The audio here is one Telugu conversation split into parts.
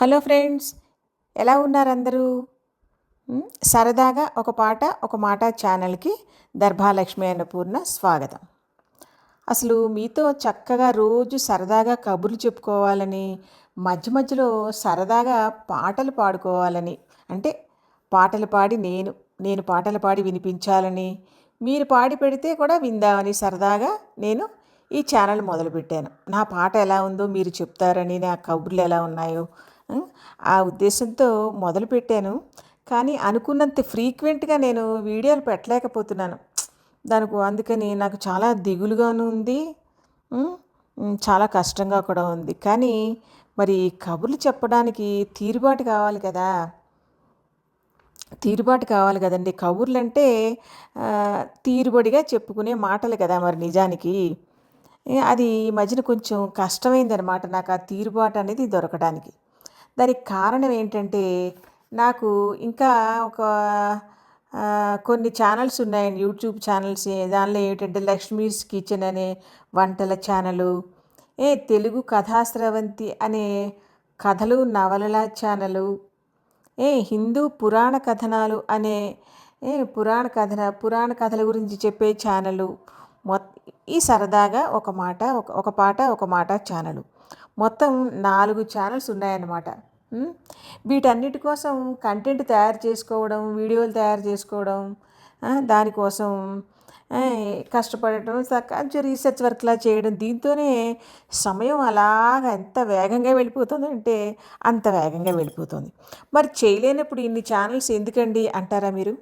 హలో ఫ్రెండ్స్ ఎలా ఉన్నారు అందరూ సరదాగా ఒక పాట ఒక మాట ఛానల్కి దర్భాలక్ష్మి అన్నపూర్ణ స్వాగతం. అసలు మీతో చక్కగా రోజు సరదాగా కబుర్లు చెప్పుకోవాలని మధ్య మధ్యలో సరదాగా పాటలు పాడుకోవాలని అంటే పాటలు పాడి నేను నేను పాటలు పాడి వినిపించాలని మీరు పాడి పెడితే కూడా విందామని సరదాగా నేను ఈ ఛానల్ మొదలుపెట్టాను. నా పాట ఎలా ఉందో మీరు చెప్తారని నా కబుర్లు ఎలా ఉన్నాయో ఆ ఉద్దేశంతో మొదలుపెట్టాను కానీ అనుకున్నంత ఫ్రీక్వెంట్గా నేను వీడియోలు పెట్టలేకపోతున్నాను. దానికి అందుకని నాకు చాలా దిగులుగాను ఉంది. చాలా కష్టంగా కూడా ఉంది. కానీ మరి కబుర్లు చెప్పడానికి తీరుబాటు కావాలి కదా. తీరుబాటు కావాలి కదండి. కబుర్లు అంటే తీరుబడిగా చెప్పుకునే మాటలు కదా మరి నిజానికి. అది ఈ మధ్యన కొంచెం కష్టమైందనమాట నాకు ఆ తీరుబాటు అనేది దొరకడానికి. దానికి కారణం ఏంటంటే నాకు ఇంకా ఒక కొన్ని ఛానల్స్ ఉన్నాయండి. యూట్యూబ్ ఛానల్స్ దానిలో ఏమిటంటే లక్ష్మీస్ కిచెన్ అనే వంటల ఛానలు ఏ తెలుగు కథాస్రవంతి అనే కథలు నవలల ఛానలు ఏ హిందూ పురాణ కథనాలు అనే ఏ పురాణ కథన పురాణ కథల గురించి చెప్పే ఛానలు మొత్ ఈ సరదాగా ఒక మాట ఒక ఒక పాట ఒక మాట ఛానలు. మొత్తం నాలుగు ఛానల్స్ ఉన్నాయన్నమాట. వీటన్నిటి కోసం కంటెంట్ తయారు చేసుకోవడం వీడియోలు తయారు చేసుకోవడం దానికోసం కష్టపడటం కొంచెం రీసెర్చ్ వర్క్లా చేయడం దీంతోనే సమయం అలాగ ఎంత వేగంగా వెళ్ళిపోతుంది అంటే అంత వేగంగా వెళ్ళిపోతుంది. మరి చేయలేనప్పుడు ఇన్ని ఛానల్స్ ఎందుకండి అంటారా మీరు?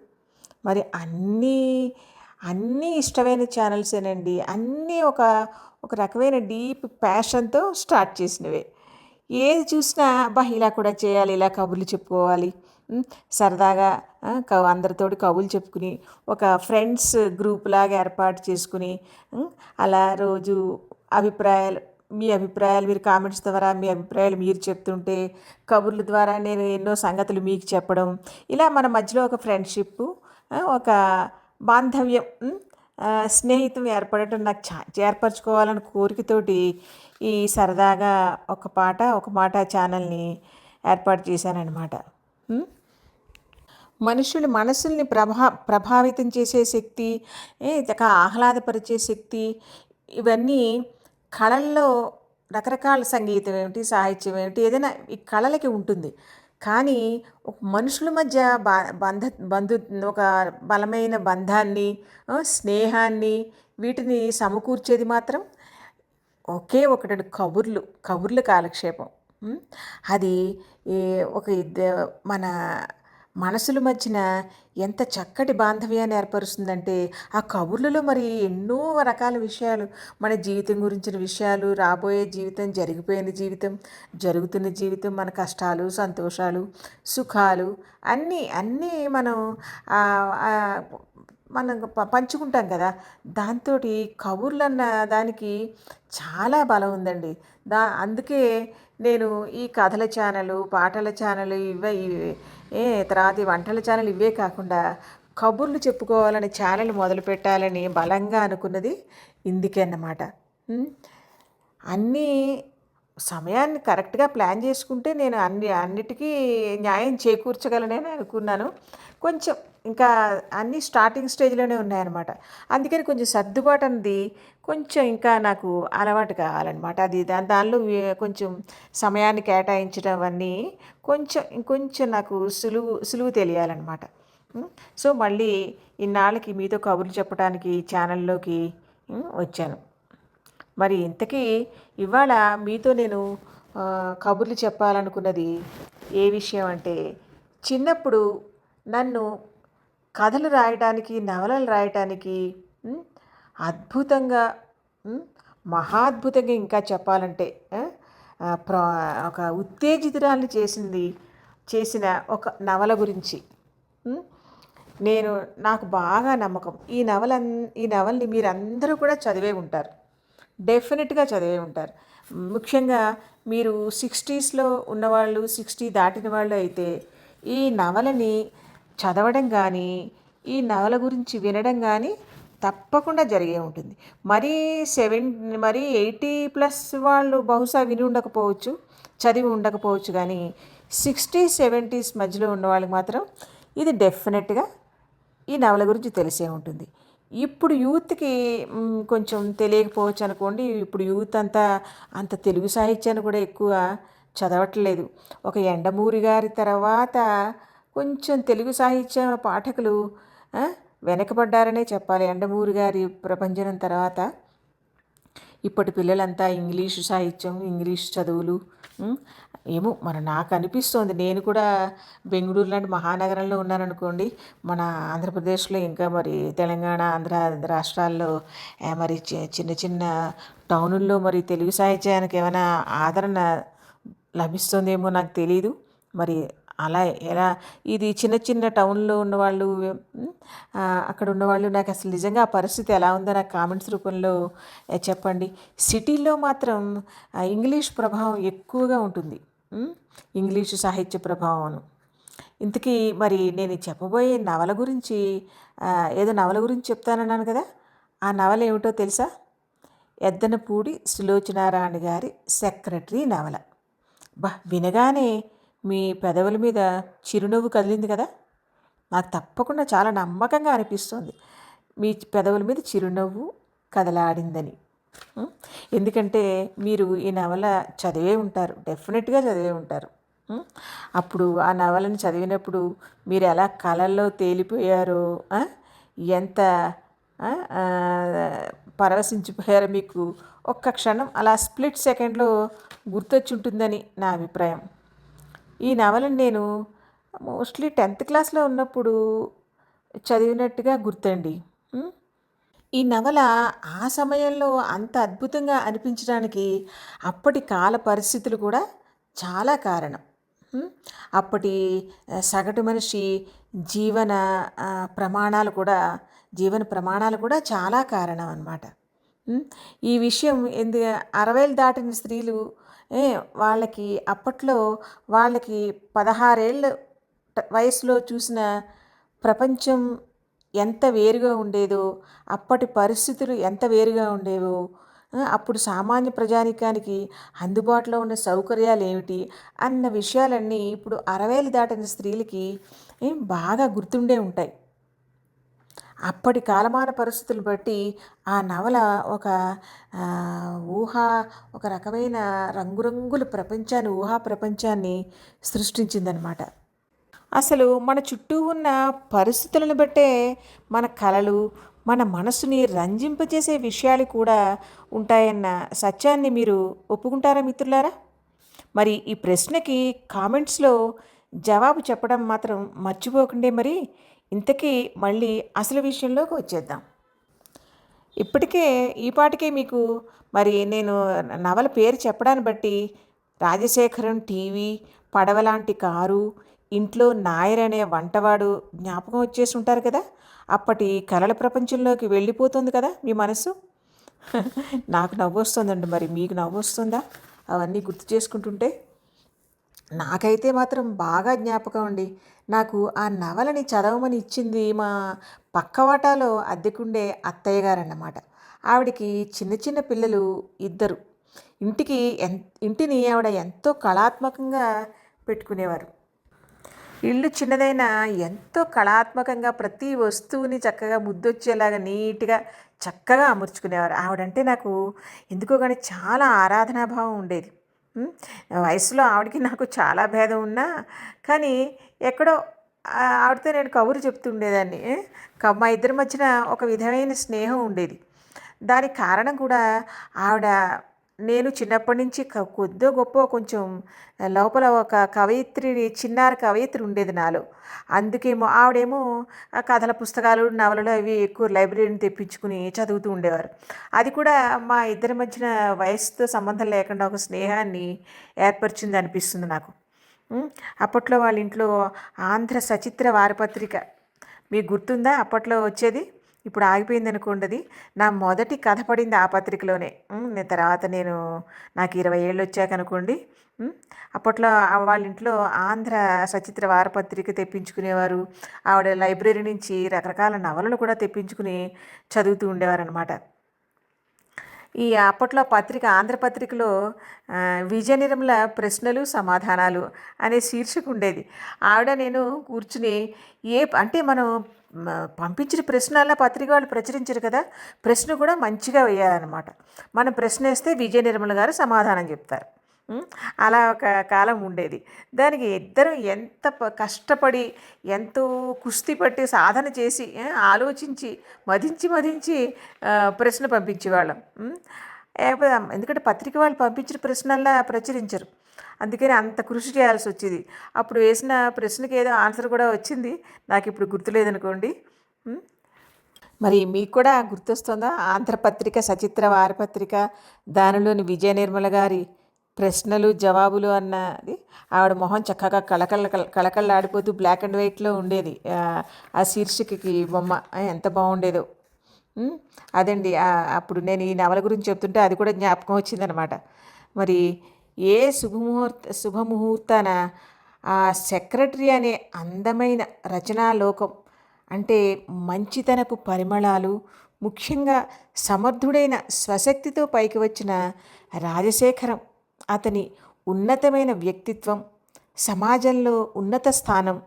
మరి అన్నీ అన్నీ ఇష్టమైన ఛానల్సేనండి. అన్నీ ఒక ఒక రకమైన డీప్ ప్యాషన్తో స్టార్ట్ చేసినవే. ఏది చూసినా అబ్బా ఇలా కూడా చేయాలి ఇలా కబుర్లు చెప్పుకోవాలి. సరదాగా క అందరితోటి కబుర్లు చెప్పుకుని ఒక ఫ్రెండ్స్ గ్రూప్ లాగా ఏర్పాటు చేసుకుని అలా రోజు అభిప్రాయాలు మీ అభిప్రాయాలు మీరు కామెంట్స్ ద్వారా మీ అభిప్రాయాలు మీరు చెప్తుంటే కబుర్ల ద్వారా నేను ఎన్నో సంగతులు మీకు చెప్పడం ఇలా మన మధ్యలో ఒక ఫ్రెండ్షిప్ ఒక బాంధవ్యం స్నేహితం ఏర్పడటం నాకు చా ఏర్పరచుకోవాలని కోరికతోటి ఈ సరదాగా ఒక పాట ఒక మాట ఛానల్ని ఏర్పాటు చేశానన్నమాట ఉం? మనుషుల మనసుల్ని ప్రభా ప్రభావితం చేసే శక్తి ఆహ్లాదపరిచే శక్తి ఇవన్నీ కళల్లో రకరకాల సంగీతం ఏమిటి సాహిత్యం ఏమిటి ఏదైనా ఈ కళలకి ఉంటుంది కానీ ఒక మనుషుల మధ్య బా బంధ బంధు ఒక బలమైన బంధాన్ని స్నేహాన్ని వీటిని సమకూర్చేది మాత్రం ఒకే ఒకటి కబుర్లు కబుర్ల కాలక్షేపం. అది ఒక ఇద్ద- మన మనసుల మధ్యన ఎంత చక్కటి బాంధవ్యాన్ని ఏర్పరుస్తుందంటే ఆ కబుర్లలో మరి ఎన్నో రకాల విషయాలు. మన జీవితం గురించిన విషయాలు రాబోయే జీవితం జరిగిపోయిన జీవితం జరుగుతున్న జీవితం మన కష్టాలు సంతోషాలు సుఖాలు అన్నీ అన్నీ మనం మనం ప- పంచుకుంటాం కదా. దాంతో కబుర్లు అన్న దానికి చాలా బలం ఉందండి. దా అందుకే నేను ఈ కథల ఛానల్ పాటల ఛానల్ ఇవి ఏ తర్వాత వంటల ఛానల్ ఇవే కాకుండా కబుర్లు చెప్పుకోవాలని ఛానల్ మొదలు పెట్టాలని బలంగా అనుకున్నది ఇందుకే అన్నమాట. అన్నీ సమయాన్ని కరెక్ట్గా ప్లాన్ చేసుకుంటే నేను అన్ని అన్నిటికీ న్యాయం చేకూర్చగలనని అనుకున్నాను. కొంచెం ఇంకా అన్నీ స్టార్టింగ్ స్టేజ్లోనే ఉన్నాయన్నమాట. అందుకని కొంచెం సర్దుబాటు అన్నది కొంచెం ఇంకా నాకు అలవాటు కావాలన్నమాట. అది దానిలో కొంచెం సమయాన్ని కేటాయించడం అవన్నీ కొంచెం ఇంకొంచెం నాకు సులువు సులువు తెలియాలన్నమాట. సో మళ్ళీ ఇన్నాళ్ళకి మీతో కబుర్లు చెప్పడానికి ఛానల్లోకి వచ్చాను. మరి ఇంతకీ ఇవాళ మీతో నేను కబుర్లు చెప్పాలనుకున్నది ఏ విషయం అంటే చిన్నప్పుడు నన్ను కథలు రాయటానికి నవలలు రాయటానికి అద్భుతంగా మహాద్భుతంగా ఇంకా చెప్పాలంటే ప్రా ఒక ఉత్తేజితురాల్ని చేసింది చేసిన ఒక నవల గురించి. నేను నాకు బాగా నమ్మకం. ఈ నవల ఈ నవల్ని మీరందరూ కూడా చదివే ఉంటారు. డెఫినెట్గా చదివే ఉంటారు. ముఖ్యంగా మీరు సిక్స్టీస్లో ఉన్నవాళ్ళు సిక్స్టీ దాటిన వాళ్ళు అయితే ఈ నవలని చదవడం కానీ ఈ నవల గురించి వినడం కానీ తప్పకుండా జరిగే ఉంటుంది. మరీ సెవెన్ మరీ ఎయిటీ ప్లస్ వాళ్ళు బహుశా విని ఉండకపోవచ్చు చదివి ఉండకపోవచ్చు కానీ సిక్స్టీ సెవెంటీస్ మధ్యలో ఉన్న వాళ్ళకి మాత్రం ఇది డెఫినెట్గా ఈ నవల గురించి తెలిసే ఉంటుంది. ఇప్పుడు యూత్కి కొంచెం తెలియకపోవచ్చు అనుకోండి ఇప్పుడు యూత్ అంతా అంత తెలుగు సాహిత్యాన్ని కూడా ఎక్కువ చదవట్లేదు. ఒక ఎండమూరి గారి తర్వాత కొంచెం తెలుగు సాహిత్య పాఠకులు వెనకబడ్డారనే చెప్పాలి. ఎండమూరి గారి ప్రపంచం తర్వాత ఇప్పటి పిల్లలంతా ఇంగ్లీషు సాహిత్యం ఇంగ్లీష్ చదువులు ఏమో మరి నాకు అనిపిస్తోంది. నేను కూడా బెంగళూరు లాంటి మహానగరంలో ఉన్నాననుకోండి మన ఆంధ్రప్రదేశ్లో ఇంకా మరి తెలంగాణ ఆంధ్ర రాష్ట్రాల్లో మరి చి- చిన్న చిన్న టౌనుల్లో మరి తెలుగు సాహిత్యానికి ఏమైనా ఆదరణ లభిస్తుందేమో నాకు తెలీదు. మరి అలా ఎలా ఇది చిన్న చిన్న టౌన్లో ఉన్నవాళ్ళు అక్కడ ఉన్నవాళ్ళు నాకు అసలు నిజంగా ఆ పరిస్థితి ఎలా ఉందో నాకు కామెంట్స్ రూపంలో చెప్పండి. సిటీలో మాత్రం ఇంగ్లీష్ ప్రభావం ఎక్కువగా ఉంటుంది. ఇంగ్లీషు సాహిత్య ప్రభావం ఇంతకీ మరి నేను చెప్పబోయే నవల గురించి ఏదో నవల గురించి చెప్తానన్నాను కదా ఆ నవల ఏమిటో తెలుసా? ఎద్దనపూడి సులోచనారాణి గారి సెక్రటరీ నవల. బా వినగానే మీ పెదవుల మీద చిరునవ్వు కదిలింది కదా? నాకు తప్పకుండా చాలా నమ్మకంగా అనిపిస్తుంది. మీ పెదవుల మీద చిరునవ్వు కదలాడిందని. ఎందుకంటే మీరు ఈ నవల చదివే ఉంటారు. డెఫినెట్గా చదివే ఉంటారు. అప్పుడు ఆ నవలను చదివినప్పుడు మీరు ఎలా కళల్లో తేలిపోయారో ఎంత పరవశించిపోయారో మీకు ఒక్క క్షణం అలా స్ప్లిట్ సెకండ్లో గుర్తొచ్చి ఉంటుందని నా అభిప్రాయం. ఈ నవలను నేను మోస్ట్లీ టెన్త్ క్లాస్లో ఉన్నప్పుడు చదివినట్టుగా గుర్తండి. ఈ నవల ఆ సమయంలో అంత అద్భుతంగా అనిపించడానికి అప్పటి కాల పరిస్థితులు కూడా చాలా కారణం. అప్పటి సగటు మనిషి జీవన ప్రమాణాలు కూడా జీవన ప్రమాణాలు కూడా చాలా కారణం అన్నమాట. ఈ విషయం ఎందు అరవైలు దాటిన స్త్రీలు వాళ్ళకి అప్పట్లో వాళ్ళకి పదహారేళ్ళ వయసులో చూసిన ప్రపంచం ఎంత వేరుగా ఉండేదో అప్పటి పరిస్థితులు ఎంత వేరుగా ఉండేవో అప్పుడు సామాన్య ప్రజానికానికి అందుబాటులో ఉన్న సౌకర్యాలు ఏమిటి అన్న విషయాలన్నీ ఇప్పుడు అరవేలు దాటిన స్త్రీలకి బాగా గుర్తుండే ఉంటాయి. అప్పటి కాలమాన పరిస్థితులు బట్టి ఆ నవల ఒక ఊహ ఒక రకమైన రంగురంగుల ప్రపంచాన్ని ఊహా ప్రపంచాన్ని సృష్టించిందనమాట అసలు మన చుట్టూ ఉన్న పరిస్థితులను బట్టే మన కళలు మన మనసుని రంజింపజేసే విషయాలు కూడా ఉంటాయన్న సత్యాన్ని మీరు ఒప్పుకుంటారా మిత్రులారా? మరి ఈ ప్రశ్నకి కామెంట్స్లో జవాబు చెప్పడం మాత్రం మర్చిపోకండి మరి. ఇంతకీ మళ్ళీ అసలు విషయంలోకి వచ్చేద్దాం. ఇప్పటికే ఈ పాటికే మీకు మరి నేను నవల పేరు చెప్పడాన్ని బట్టి రాజశేఖరం టీవీ పడవలాంటి కారు ఇంట్లో నాయర్ అనే వంటవాడు జ్ఞాపకం వచ్చేసి ఉంటారు కదా? అప్పటి కలల ప్రపంచంలోకి వెళ్ళిపోతుంది కదా మీ మనసు? నాకు నవ్వు వస్తుందండి మరి మీకు నవ్వు వస్తుందా అవన్నీ గుర్తు చేసుకుంటుంటే నాకైతే మాత్రం బాగా జ్ఞాపకం అండి. నాకు ఆ నవలని చదవమని ఇచ్చింది మా పక్కవాటాలో అద్దెకుండే అత్తయ్య గారన్నమాట. ఆవిడకి చిన్న చిన్న పిల్లలు ఇద్దరు. ఇంటికి ఎన్ ఇంటిని ఆవిడ ఎంతో కళాత్మకంగా పెట్టుకునేవారు. ఇల్లు చిన్నదైనా ఎంతో కళాత్మకంగా ప్రతి వస్తువుని చక్కగా ముద్దొచ్చేలాగా నీట్గా చక్కగా అమర్చుకునేవారు. ఆవిడంటే నాకు ఎందుకో కానీ చాలా ఆరాధనాభావం ఉండేది. వయసులో ఆవిడకి నాకు చాలా భేదం ఉన్నా కానీ ఎక్కడో ఆవిడతో నేను కబురు చెప్తుండేదాన్ని. మా ఇద్దరి మధ్యన ఒక విధమైన స్నేహం ఉండేది. దానికి కారణం కూడా ఆవిడ నేను చిన్నప్పటి నుంచి కొద్దో గొప్ప కొంచెం లోపల ఒక కవయిత్రి చిన్నారి కవయిత్రి ఉండేది నాలో. అందుకేమో ఆవిడేమో కథల పుస్తకాలు నవలలు అవి ఎక్కువ లైబ్రరీని తెప్పించుకుని చదువుతూ ఉండేవారు. అది కూడా మా ఇద్దరి మధ్యన వయసుతో సంబంధం లేకుండా ఒక స్నేహాన్ని ఏర్పరిచింది అనిపిస్తుంది నాకు. అప్పట్లో వాళ్ళ ఇంట్లో ఆంధ్ర సచిత్ర వారపత్రిక. మీకు గుర్తుందా అప్పట్లో వచ్చేది? ఇప్పుడు ఆగిపోయింది అనుకోండి అది నా మొదటి కథ పడింది ఆ పత్రికలోనే. నేను తర్వాత నేను నాకు ఇరవై ఏళ్ళు వచ్చాక అనుకోండి అప్పట్లో వాళ్ళ ఇంట్లో ఆంధ్ర సచిత్ర వారపత్రిక తెప్పించుకునేవారు ఆవిడ లైబ్రరీ నుంచి రకరకాల నవలలు కూడా తెప్పించుకుని చదువుతూ ఉండేవారు అనమాట ఈ అప్పట్లో పత్రిక ఆంధ్రపత్రికలో ఆ, విజయ నిర్మల ప్రశ్నలు సమాధానాలు అనే శీర్షిక ఉండేది. ఆవిడ నేను కూర్చుని ఏ అంటే మనం పంపించిన ప్రశ్నల పత్రిక వాళ్ళు ప్రచురించారు కదా ప్రశ్న కూడా మంచిగా వేయాలన్నమాట. మనం ప్రశ్న వేస్తే విజయ నిర్మల గారు సమాధానం చెప్తారు. అలా ఒక కాలం ఉండేది. దానికి ఇద్దరు ఎంత కష్టపడి ఎంతో కుస్తీ పట్టి సాధన చేసి ఆలోచించి మదించి మదించి ప్రశ్న పంపించేవాళ్ళం. ఎందుకంటే పత్రిక వాళ్ళు పంపించిన ప్రశ్నల్లా ప్రచురించరు. అందుకని అంత కృషి చేయాల్సి వచ్చేది అప్పుడు వేసిన ప్రశ్నకి ఏదో ఆన్సర్ కూడా వచ్చింది. నాకు ఇప్పుడు గుర్తులేదనుకోండి మరి మీకు కూడా గుర్తొస్తుందా? ఆంధ్రపత్రిక సచిత్ర వారపత్రిక దానిలోని విజయ నిర్మల గారి ప్రశ్నలు జవాబులు అన్నది ఆవిడ మొహం చక్కగా కళకళ కళకళలాడిపోతూ బ్లాక్ అండ్ వైట్లో ఉండేది. ఆ, శీర్షికకి బొమ్మ ఎంత బాగుండేదో. అదండి అప్పుడు నేను ఈ నవల గురించి చెప్తుంటే అది కూడా జ్ఞాపకం వచ్చిందనమాట. మరి ఏ శుభముహూర్త శుభముహూర్తాన ఆ సెక్రటరీ అనే అందమైన రచనాలోకం అంటే మంచితనపు పరిమళాలు ముఖ్యంగా సమర్థుడైన స్వశక్తితో పైకి వచ్చిన రాజశేఖరం అతని ఉన్నతమైన వ్యక్తిత్వం సమాజంలో ఉన్నత స్థానం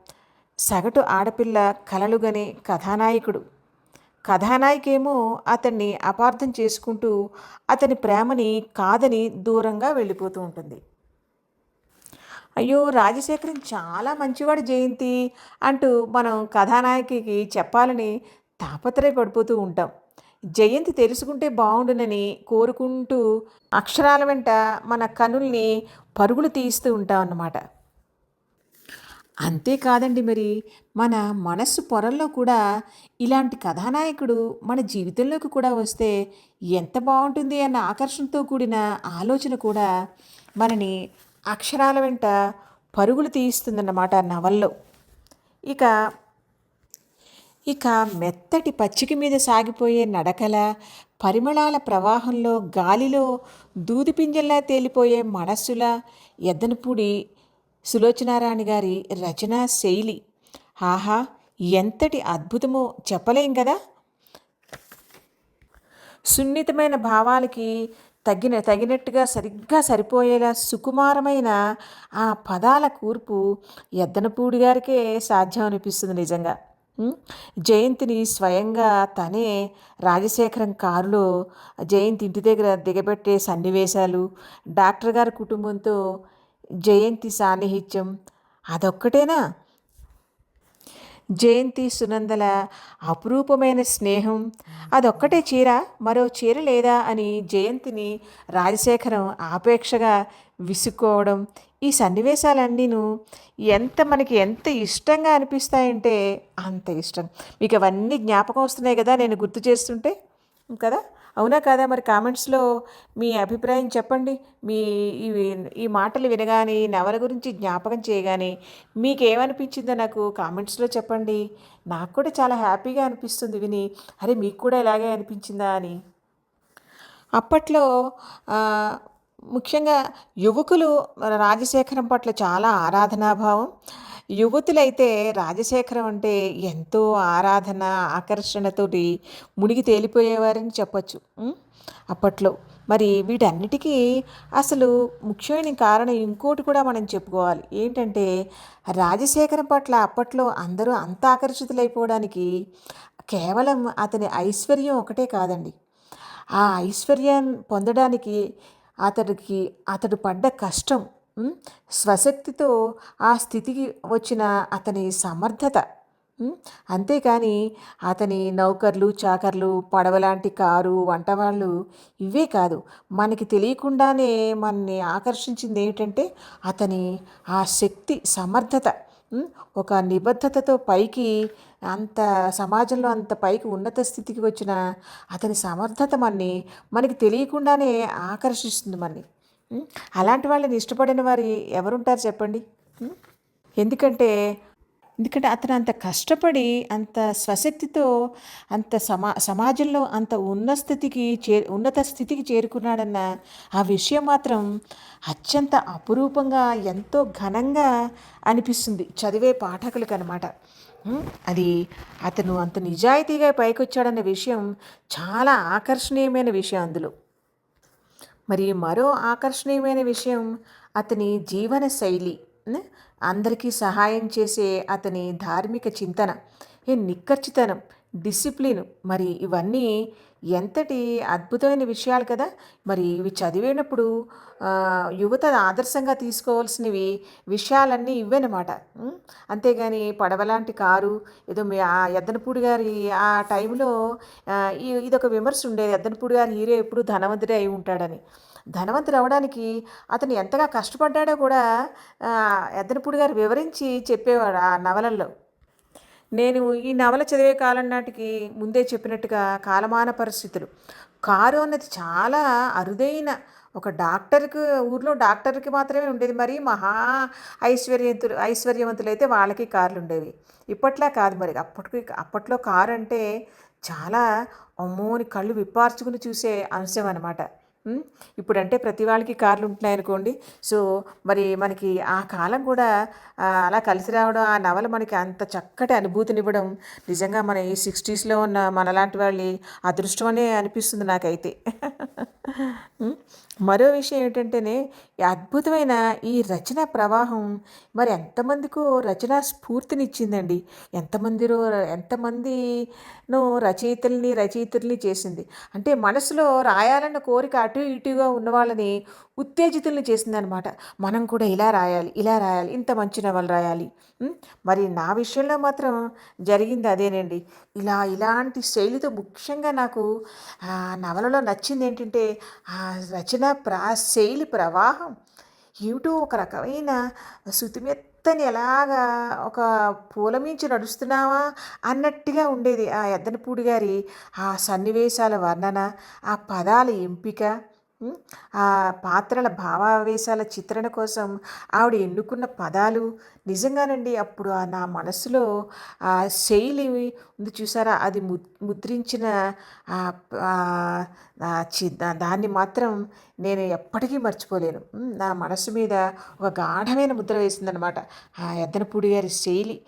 సగటు ఆడపిల్ల కలలుగనే కథానాయకుడు. కథానాయికేమో అతన్ని అపార్థం చేసుకుంటూ అతని ప్రేమని కాదని దూరంగా వెళ్ళిపోతూ ఉంటుంది. అయ్యో రాజశేఖరం చాలా మంచివాడు జయంతి అంటూ మనం కథానాయకికి చెప్పాలని తాపత్రయపడిపోతూ ఉంటాం. జయంతి తెలుసుకుంటే బాగుండునని కోరుకుంటూ అక్షరాల వెంట మన కనుల్ని పరుగులు తీస్తూ ఉంటాం అన్నమాట అంతేకాదండి మరి. మన మనస్సు పొరల్లో కూడా ఇలాంటి కథానాయకుడు మన జీవితంలోకి కూడా వస్తే ఎంత బాగుంటుంది అన్న ఆకర్షణతో కూడిన ఆలోచన కూడా మనని అక్షరాల వెంట పరుగులు తీయిస్తుందన్నమాట నవల్లో. ఇక ఇక మెత్తటి పచ్చిక మీద సాగిపోయే నడకల పరిమళాల ప్రవాహంలో గాలిలో దూదిపింజల్లా తేలిపోయే మనస్సుల ఎద్దనపూడి సులోచనారాణి గారి రచనా శైలి. ఆహా ఎంతటి అద్భుతమో చెప్పలేం కదా సున్నితమైన భావాలకి తగిన తగినట్టుగా సరిగ్గా సరిపోయేలా సుకుమారమైన ఆ పదాల కూర్పు ఎద్దనపూడి గారికే సాధ్యం అనిపిస్తుంది నిజంగా. జయంతిని స్వయంగా తనే రాజశేఖరం కారులో జయంతి ఇంటి దగ్గర దిగబెట్టే సన్నివేశాలు డాక్టర్ గారి కుటుంబంతో జయంతి సాన్నిహిత్యం అదొక్కటేనా? జయంతి సునందల అపురూపమైన స్నేహం అదొక్కటే చీర మరో చీర లేదా అని జయంతిని రాజశేఖరం ఆపేక్షగా విసుక్కోవడం ఈ సన్నివేశాలన్నీను ఎంత మనకి ఎంత ఇష్టంగా అనిపిస్తాయంటే అంత ఇష్టం. మీకు అవన్నీ జ్ఞాపకం వస్తున్నాయి కదా నేను గుర్తు చేస్తుంటే కదా? అవునా కాదా? మరి కామెంట్స్లో మీ అభిప్రాయం చెప్పండి. మీ ఈ మాటలు వినగానే నవల గురించి జ్ఞాపకం చేయగానే మీకు ఏమనిపించిందో నాకు కామెంట్స్లో చెప్పండి. నాకు కూడా చాలా హ్యాపీగా అనిపిస్తుంది విని. అరే మీకు కూడా ఇలాగే అనిపించిందా అని. అప్పట్లో ముఖ్యంగా యువకులు మన రాజశేఖరం పట్ల చాలా ఆరాధనాభావం యువతులైతే రాజశేఖరం అంటే ఎంతో ఆరాధన ఆకర్షణతోటి మునిగి తేలిపోయేవారని చెప్పొచ్చు. అప్పట్లో. మరి వీటన్నిటికీ అసలు ముఖ్యమైన కారణం ఇంకోటి కూడా మనం చెప్పుకోవాలి. ఏంటంటే రాజశేఖరం పట్ల అప్పట్లో అందరూ అంత ఆకర్షితులైపోవడానికి కేవలం అతని ఐశ్వర్యం ఒకటే కాదండి. ఆ ఐశ్వర్యం పొందడానికి అతడికి అతడు పడ్డ కష్టం స్వశక్తితో ఆ స్థితికి వచ్చిన అతని సమర్థత. అంతేకాని అతని నౌకర్లు చాకర్లు పడవలాంటి కారు వంటవాళ్ళు ఇవే కాదు. మనకి తెలియకుండానే మనని ఆకర్షించింది ఏమిటంటే అతని ఆ శక్తి సమర్థత. ఒక నిబద్ధతతో పైకి అంత సమాజంలో అంత పైకి ఉన్నత స్థితికి వచ్చిన అతని సమర్థత మనని మనకి తెలియకుండానే ఆకర్షిస్తుంది మనని. అలాంటి వాళ్ళని ఇష్టపడిన వారు ఎవరుంటారు చెప్పండి? ఎందుకంటే ఎందుకంటే అతను అంత కష్టపడి అంత స్వశక్తితో అంత సమా సమాజంలో అంత ఉన్న స్థితికి చే ఉన్నత స్థితికి చేరుకున్నాడన్న ఆ విషయం మాత్రం అత్యంత అపురూపంగా ఎంతో ఘనంగా అనిపిస్తుంది చదివే పాఠకులకు అనమాట అది అతను అంత నిజాయితీగా పైకొచ్చాడన్న విషయం చాలా ఆకర్షణీయమైన విషయం అందులో. మరి మరో ఆకర్షణీయమైన విషయం అతని జీవన శైలి అందరికీ సహాయం చేసే అతని ధార్మిక చింతన ఈ నిక్కచ్చితనం డిసిప్లిన్. మరి ఇవన్నీ ఎంతటి అద్భుతమైన విషయాలు కదా! మరి ఇవి చదివేటప్పుడు యువత ఆదర్శంగా తీసుకోవాల్సినవి విషయాలన్నీ ఇవ్వనమాట. అంతేగాని పడవలాంటి కారు ఏదో మీ ఆ ఎద్దనపూడి గారి ఆ టైంలో ఈ- ఇదొక విమర్శ ఉండేది. ఎద్దనపూడి గారి హీరో ఎప్పుడు ధనవంతుడే అయి ఉంటాడని. ధనవంతుడు అవడానికి అతను ఎంతగా కష్టపడ్డాడో కూడా ఎద్దనపూడి గారు వివరించి చెప్పేవాడు ఆ నవలల్లో. నేను ఈ నవల చదివే కాలం నాటికి ముందే చెప్పినట్టుగా కాలమాన పరిస్థితులు. కారు అన్నది చాలా అరుదైన ఒక డాక్టర్కి ఊర్లో డాక్టర్కి మాత్రమే ఉండేది. మరి మహా ఐశ్వర్యవంతులు ఐశ్వర్యవంతులైతే వాళ్ళకి కార్లు ఉండేవి. ఇప్పట్లా కాదు మరి. అప్పటికి అప్పట్లో కారు అంటే చాలా అమ్మోని కళ్ళు విప్పార్చుకుని చూసే అంశం అనమాట ఇప్పుడంటే ప్రతి వాళ్ళకి కార్లు ఉంటున్నాయి అనుకోండి సో మరి మనకి ఆ కాలం కూడా అలా కలిసి రావడం ఆ నవల మనకి అంత చక్కటి అనుభూతినివ్వడం నిజంగా మన ఈ సిక్స్టీస్లో ఉన్న మనలాంటి వాళ్ళ అదృష్టం అనే అనిపిస్తుంది నాకైతే. మరో విషయం ఏంటంటేనే అద్భుతమైన ఈ రచన ప్రవాహం మరి ఎంతమందికో రచన స్ఫూర్తినిచ్చిందండి. ఎంతమందిరో ఎంతమందినో రచయితల్ని రచయితల్ని చేసింది. అంటే మనసులో రాయాలన్న కోరిక అటు ఇటుగా ఉన్న వాళ్ళని ఉత్తేజితుల్ని చేసిందనమాట మనం కూడా ఇలా రాయాలి ఇలా రాయాలి ఇంత మంచి నవలు రాయాలి. మరి నా విషయంలో మాత్రం జరిగింది అదేనండి. ఇలా ఇలాంటి శైలితో ముఖ్యంగా నాకు ఆ నవలలో నచ్చింది ఏంటంటే ఆ రచన ప్రా శైలి ప్రవాహం. ఏమిటో ఒక రకమైన శుతిమెత్తని ఎలాగా ఒక పూల మించి నడుస్తున్నావా అన్నట్టుగా ఉండేది ఆ ఎద్దనపూడి గారి ఆ సన్నివేశాల వర్ణన ఆ పదాల ఎంపిక ఆ పాత్రల భావావేశాల చిత్రణ కోసం ఆవిడ ఎన్నుకున్న పదాలు. నిజంగానండి అప్పుడు ఆ నా మనసులో ఆ శైలి ఉంది చూసారా? అది ము ముద్రించిన చి- దాన్ని మాత్రం నేను ఎప్పటికీ మర్చిపోలేను. నా మనసు మీద ఒక గాఢమైన ముద్ర వేసిందనమాట ఆ ఎద్దనపూడి గారి శైలి.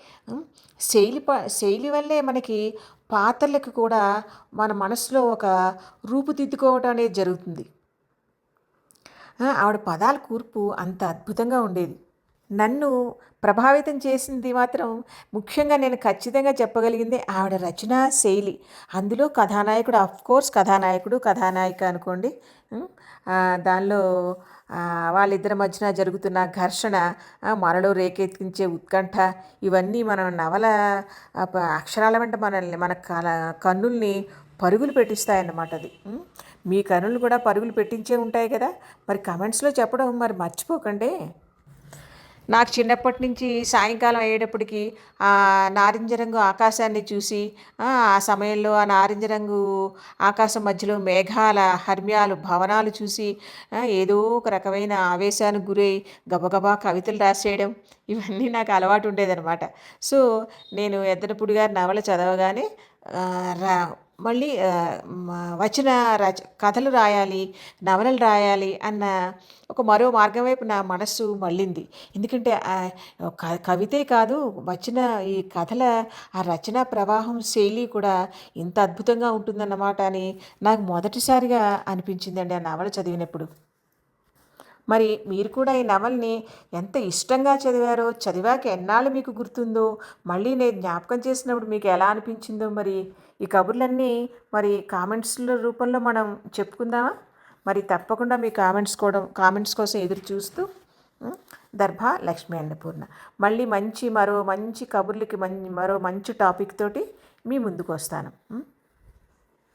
శైలి ప శైలి వల్లే మనకి పాత్రలకు కూడా మన మనసులో ఒక రూపుదిద్దుకోవటం అనేది జరుగుతుంది. ఆవిడ పదాల కూర్పు అంత అద్భుతంగా ఉండేది. నన్ను ప్రభావితం చేసింది మాత్రం ముఖ్యంగా నేను ఖచ్చితంగా చెప్పగలిగింది ఆవిడ రచనా శైలి. అందులో కథానాయకుడు కోర్స్ కథానాయకుడు కథానాయిక అనుకోండి. దానిలో వాళ్ళిద్దరి మధ్యన జరుగుతున్న ఘర్షణ మనలో రేకెత్తించే ఉత్కంఠ ఇవన్నీ మన నవల అక్షరాల వెంట మనల్ని మన కల కన్నుల్ని పరుగులు పెట్టిస్తాయన్నమాట అది. మీ కనులు కూడా పరుగులు పెట్టించే ఉంటాయి కదా. మరి కమెంట్స్లో చెప్పడం మరి మర్చిపోకండి. నాకు చిన్నప్పటి నుంచి సాయంకాలం అయ్యేటప్పటికి ఆ నారింజ రంగు ఆకాశాన్ని చూసి ఆ సమయంలో ఆ నారింజ రంగు ఆకాశం మధ్యలో మేఘాల హర్మ్యాలు భవనాలు చూసి ఏదో ఒక రకమైన ఆవేశానికి గురై గబగబా కవితలు రాసేయడం ఇవన్నీ నాకు అలవాటు ఉండేదన్నమాట. సో నేను ఎద్దనపూడి గారి నవల చదవగానే రా మళ్ళీ వచ్చిన రచ కథలు రాయాలి నవలలు రాయాలి అన్న ఒక మరో మార్గం వైపు నా మనస్సు మళ్ళింది. ఎందుకంటే కవితే కాదు వచ్చిన ఈ కథల ఆ రచన ప్రవాహం శైలి కూడా ఇంత అద్భుతంగా ఉంటుందన్నమాట అని నాకు మొదటిసారిగా అనిపించిందండి ఆ నవల చదివినప్పుడు. మరి మీరు కూడా ఈ నవల్ని ఎంత ఇష్టంగా చదివారో చదివాక ఎన్నాళ్ళు మీకు గుర్తుందో మళ్ళీ నేను జ్ఞాపకం చేసినప్పుడు మీకు ఎలా అనిపించిందో మరి ఈ కబుర్లన్నీ మరి కామెంట్స్ల రూపంలో మనం చెప్పుకుందామా? మరి తప్పకుండా మీ కామెంట్స్ కూడా కామెంట్స్ కోసం ఎదురు చూస్తూ దర్భా లక్ష్మీ అన్నపూర్ణ. మళ్ళీ మంచి మరో మంచి కబుర్లకి మరో మంచి టాపిక్ తోటి మీ ముందుకు వస్తాను.